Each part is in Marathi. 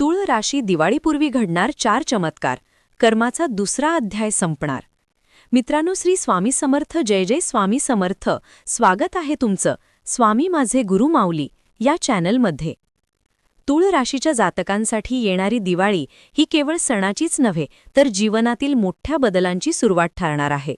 तुळ राशी दिवाळीपूर्वी घडणार चार चमत्कार. कर्माचा दुसरा अध्याय संपणार. मित्रांनो श्री स्वामी समर्थ जय जय स्वामी समर्थ. स्वागत आहे तुमचं. स्वामी माझे गुरु माऊली या चॅनलमध्ये. तुळ राशीच्या जातकांसाठी येणारी दिवाळी ही केवळ सणाचीच नव्हे तर जीवनातील मोठ्या बदलांची सुरुवात ठरणार आहे.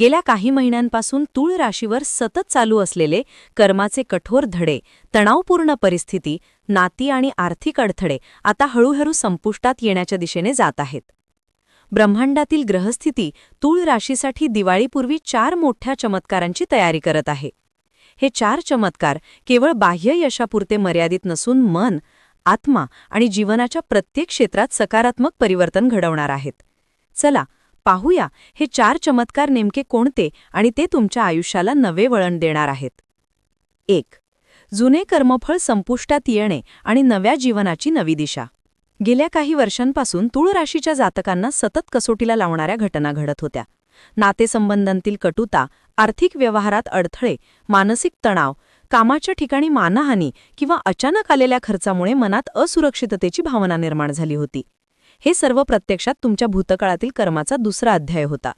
गेल्या काही महिन्यांपासून तूळ राशीवर सतत चालू असलेले कर्माचे कठोर धडे तणावपूर्ण परिस्थिती नाती आणि आर्थिक अडथळे आता हळूहळू संपुष्टात येण्याच्या दिशेने जात आहेत. ब्रह्मांडातील ग्रहस्थिती तूळ राशीसाठी दिवाळीपूर्वी चार मोठ्या चमत्कारांची तयारी करत आहे. हे चार चमत्कार केवळ बाह्य यशापुरते मर्यादित नसून मन आत्मा आणि जीवनाच्या प्रत्येक क्षेत्रात सकारात्मक परिवर्तन घडवणार आहेत. चला पाहूया हे चार चमत्कार नेमके कोणते आणि ते तुमच्या आयुष्याला नवे वळण देणार आहेत. एक जुने कर्मफळ संपुष्टात येणे आणि नव्या जीवनाची नवी दिशा. गेल्या काही वर्षांपासून तुळ राशीच्या जातकांना सतत कसोटीला लावणाऱ्या घटना घडत होत्या. नातेसंबंधांतील कटुता आर्थिक व्यवहारात अडथळे मानसिक तणाव कामाच्या ठिकाणी मानहानी किंवा अचानक आलेल्या खर्चामुळे मनात असुरक्षिततेची भावना निर्माण झाली होती. हे सर्व प्रत्यक्षात तुमच्या भूतकाळातील कर्माचा दुसरा अध्याय होता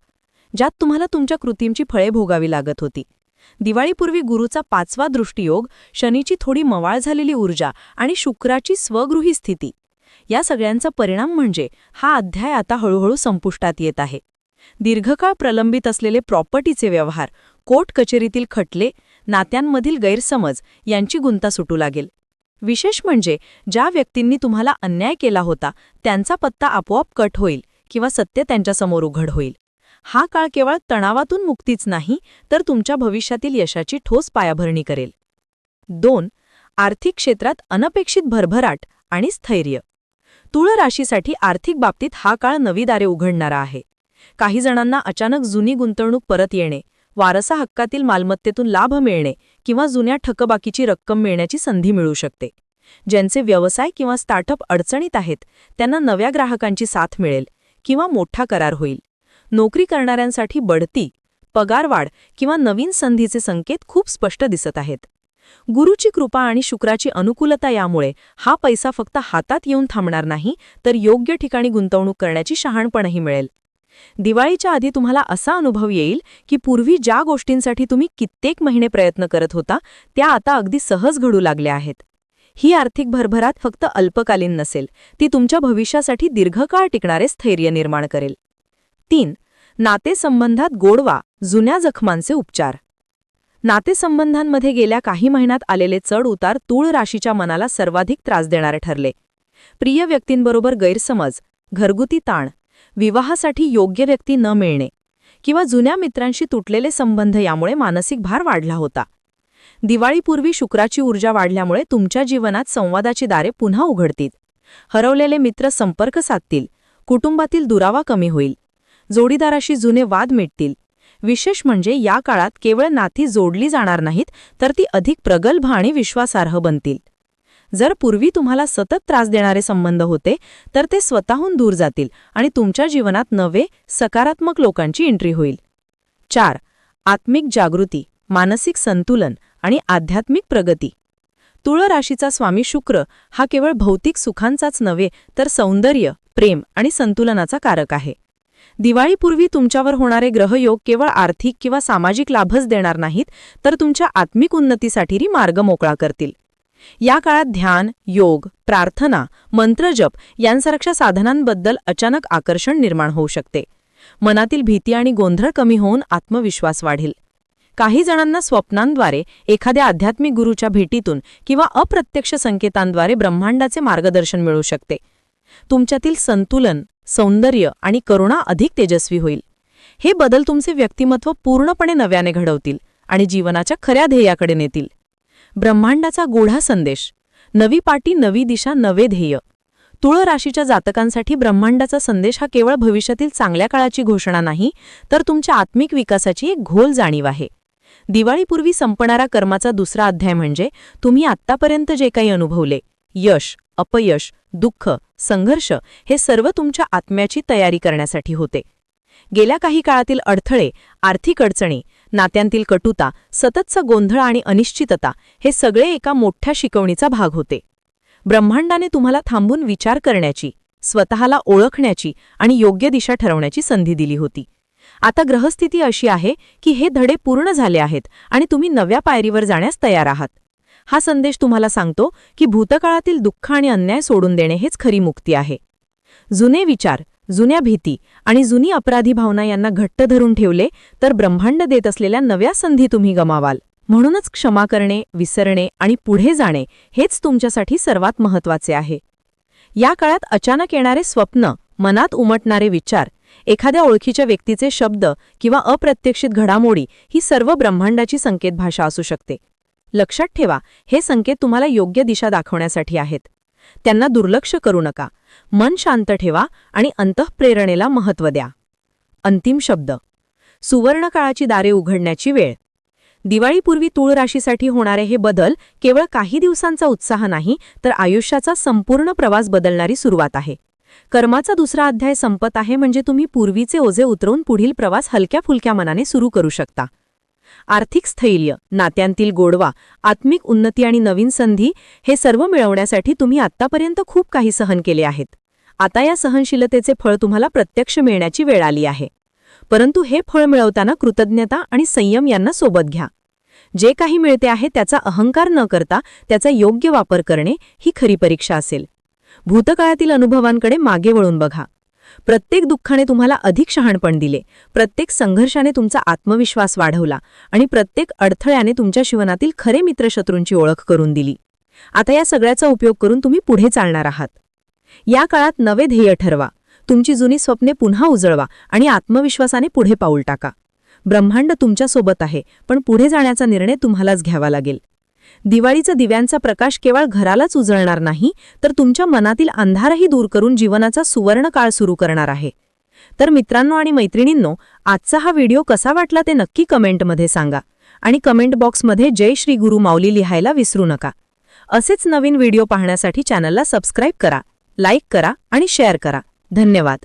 ज्यात तुम्हाला तुमच्या कृतींची फळे भोगावी लागत होती. दिवाळीपूर्वी गुरुचा पाचवा दृष्टियोग शनीची थोडी मवाळ झालेली ऊर्जा आणि शुक्राची स्वगृही स्थिती. या सगळ्यांचा परिणाम म्हणजे हा अध्याय आता हळूहळू संपुष्टात येत आहे. दीर्घकाळ प्रलंबित असलेले प्रॉपर्टीचे व्यवहार कोर्ट कचेरीतील खटले नात्यांमधील गैरसमज यांची गुंता सुटू लागेल. विशेष म्हणजे ज्या व्यक्तींनी तुम्हाला अन्याय केला होता त्यांचा पत्ता आपोआप कट होईल किंवा सत्य त्यांच्यासमोर उघड होईल. हा काळ केवळ तणावातून मुक्तीच नाही तर तुमच्या भविष्यातील यशाची ठोस पायाभरणी करेल. दोन आर्थिक क्षेत्रात अनपेक्षित भरभराट आणि स्थैर्य. तुळ राशीसाठी आर्थिक बाबतीत हा काळ नवी दारे उघडणारा आहे. काही जणांना अचानक जुनी गुंतवणूक परत येणे वारसा हक्कातील मालमत्तेतून लाभ मिळणे किंवा जुन्या ठकबाकीची रक्कम मिळण्याची संधी मिळू शकते. ज्यांचे व्यवसाय किंवा स्टार्टअप अडचणीत आहेत त्यांना नव्या ग्राहकांची साथ मिळेल किंवा मोठा करार होईल. नोकरी करणाऱ्यांसाठी बढती पगारवाढ किंवा नवीन संधीचे संकेत खूप स्पष्ट दिसत आहेत. गुरुची कृपा आणि शुक्राची अनुकूलता यामुळे हा पैसा फक्त हातात येऊन थांबणार नाही तर योग्य ठिकाणी गुंतवणूक करण्याची शहाणपणही मिळेल. दिवाळीच्या आधी तुम्हाला असा अनुभव येईल की पूर्वी ज्या गोष्टींसाठी तुम्ही कित्येक महिने प्रयत्न करत होता त्या आता अगदी सहज घडू लागल्या आहेत. ही आर्थिक भरभरात फक्त अल्पकालीन नसेल ती तुमच्या भविष्यासाठी दीर्घकाळ टिकणारे स्थैर्य निर्माण करेल. तीन नातेसंबंधात गोडवा जुन्या जखमांचे उपचार. नातेसंबंधांमध्ये गेल्या काही महिन्यात आलेले चढ उतार तूळ राशीच्या मनाला सर्वाधिक त्रास देणारे ठरले. प्रिय व्यक्तींबरोबर गैरसमज घरगुती ताण विवाहासाठी योग्य व्यक्ती न मिळणे किंवा जुन्या मित्रांशी तुटलेले संबंध यामुळे मानसिक भार वाढला होता. दिवाळीपूर्वी शुक्राची ऊर्जा वाढल्यामुळे तुमच्या जीवनात संवादाची दारे पुन्हा उघडतील. हरवलेले मित्र संपर्क साधतील. कुटुंबातील दुरावा कमी होईल. जोडीदाराशी जुने वाद मिटतील. विशेष म्हणजे या काळात केवळ नाती जोडली जाणार नाहीत तर ती अधिक प्रगल्भ आणि विश्वासार्ह बनतील. जर पूर्वी तुम्हाला सतत त्रास देणारे संबंध होते तर ते स्वतःहून दूर जातील आणि तुमच्या जीवनात नवे सकारात्मक लोकांची एंट्री होईल. चार आत्मिक जागृती मानसिक संतुलन आणि आध्यात्मिक प्रगती. तुळ राशीचा स्वामी शुक्र हा केवळ भौतिक सुखांचाच नव्हे तर सौंदर्य प्रेम आणि संतुलनाचा कारक आहे. दिवाळीपूर्वी तुमच्यावर होणारे ग्रहयोग केवळ आर्थिक किंवा सामाजिक लाभच देणार नाहीत तर तुमच्या आत्मिक उन्नतीसाठीही मार्ग मोकळा करतील. या काळात ध्यान योग प्रार्थना मंत्रजप यांसारख्या साधनांबद्दल अचानक आकर्षण निर्माण होऊ शकते. मनातील भीती आणि गोंधळ कमी होऊन आत्मविश्वास वाढेल. काही जणांना स्वप्नांद्वारे एखाद्या आध्यात्मिक गुरूच्या भेटीतून किंवा अप्रत्यक्ष संकेतांद्वारे ब्रह्मांडाचे मार्गदर्शन मिळू शकते. तुमच्यातील संतुलन सौंदर्य आणि करुणा अधिक तेजस्वी होईल. हे बदल तुमचे व्यक्तिमत्व पूर्णपणे नव्याने घडवतील आणि जीवनाच्या खऱ्या ध्येयाकडे नेतील. ब्रह्मांडाचा गोढा संदेश. नवी पाटी नवी दिशा नवे ध्येय. तुळ राशीच्या जातकांसाठी ब्रह्मांडाचा संदेश हा केवळ भविष्यातील चांगल्या काळाची घोषणा नाही तर तुमच्या आत्मिक विकासाची एक घोल जाणीव आहे. दिवाळीपूर्वी संपणारा कर्माचा दुसरा अध्याय म्हणजे तुम्ही आत्तापर्यंत जे काही अनुभवले यश अपयश दुःख संघर्ष हे सर्व तुमच्या आत्म्याची तयारी करण्यासाठी होते. गेल्या काही काळातील अडथळे आर्थिक अडचणी नात्यांतील कटुता सततचा गोंधळ आणि अनिश्चितता हे सगळे एका मोठ्या शिकवणीचा भाग होते. ब्रह्मांडाने तुम्हाला थांबून विचार करण्याची स्वतःला ओळखण्याची आणि योग्य दिशा ठरवण्याची संधी दिली होती. आता ग्रहस्थिती अशी आहे की हे धडे पूर्ण झाले आहेत आणि तुम्ही नव्या पायरीवर जाण्यास तयार आहात. हा संदेश तुम्हाला सांगतो की भूतकाळातील दुःख आणि अन्याय सोडून देणे हेच खरी मुक्ती आहे. जुने विचार जुन्या भीती आणि जुनी अपराधी भावना यांना घट्ट धरून ठेवले तर ब्रह्मांड देत असलेल्या नव्या संधी तुम्ही गमावाल. म्हणूनच क्षमा करणे विसरणे आणि पुढे जाणे हेच तुमच्यासाठी सर्वात महत्त्वाचे आहे. या काळात अचानक येणारे स्वप्न मनात उमटणारे विचार एखाद्या ओळखीच्या व्यक्तीचे शब्द किंवा अप्रत्यक्षित घडामोडी ही सर्व ब्रह्मांडाची संकेत भाषा असू शकते. लक्षात ठेवा हे संकेत तुम्हाला योग्य दिशा दाखवण्यासाठी आहेत. त्यांना दुर्लक्ष करू नका. मन शांत ठेवा आणि अंतःप्रेरणेला महत्त्व द्या. अंतिम शब्द. सुवर्णकाळाची दारे उघडण्याची वेळ. दिवाळीपूर्वी तूळ राशीसाठी होणारे हे बदल केवळ काही दिवसांचा उत्साह नाही तर आयुष्याचा संपूर्ण प्रवास बदलणारी सुरुवात आहे. कर्माचा दुसरा अध्याय संपत आहे म्हणजे तुम्ही पूर्वीचे ओझे उतरवून पुढील प्रवास हलक्या फुलक्या मनाने सुरू करू शकता. आर्थिक स्थैर्य नात्यांतील गोडवा आत्मिक उन्नती आणि नवीन संधी हे सर्व मिळवण्यासाठी तुम्ही आत्तापर्यंत खूप काही सहन केले आहेत. आता या सहनशीलतेचे फळ तुम्हाला प्रत्यक्ष मिळण्याची वेळ आली आहे. परंतु हे फळ मिळवताना कृतज्ञता आणि संयम यांना सोबत घ्या. जे काही मिळते आहे त्याचा अहंकार न करता त्याचा योग्य वापर करणे ही खरी परीक्षा असेल. भूतकाळातील अनुभवांकडे मागे वळून बघा. प्रत्येक दुःखाने तुम्हाला अधिक शहाणपण दिले. प्रत्येक संघर्षाने तुमचा आत्मविश्वास वाढवला आणि प्रत्येक अडथळ्याने तुमच्या जीवनातील खरे मित्रशत्रूंची ओळख करून दिली. आता या सगळ्याचा उपयोग करून तुम्ही पुढे चालणार आहात. या काळात नवे ध्येय ठरवा. तुमची जुनी स्वप्ने पुन्हा उजळवा आणि आत्मविश्वासाने पुढे पाऊल टाका. ब्रह्मांड तुमच्यासोबत आहे पण पुढे जाण्याचा निर्णय तुम्हालाच घ्यावा लागेल. दिवाळीचा दिव्यांचा प्रकाश केवळ घरालाच उजळणार नाही तर तुमच्या मनातील अंधारही दूर करून जीवनाचा सुवर्ण काळ सुरू करणार आहे. तर मित्रांनो आणि मैत्रिणींनो आजचा हा व्हिडिओ कसा वाटला ते नक्की कमेंटमध्ये सांगा आणि कमेंट बॉक्समध्ये जय श्री गुरु माऊली लिहायला विसरू नका. असेच नवीन व्हिडिओ पाहण्यासाठी चॅनलला सबस्क्राईब करा लाईक करा आणि शेअर करा. धन्यवाद.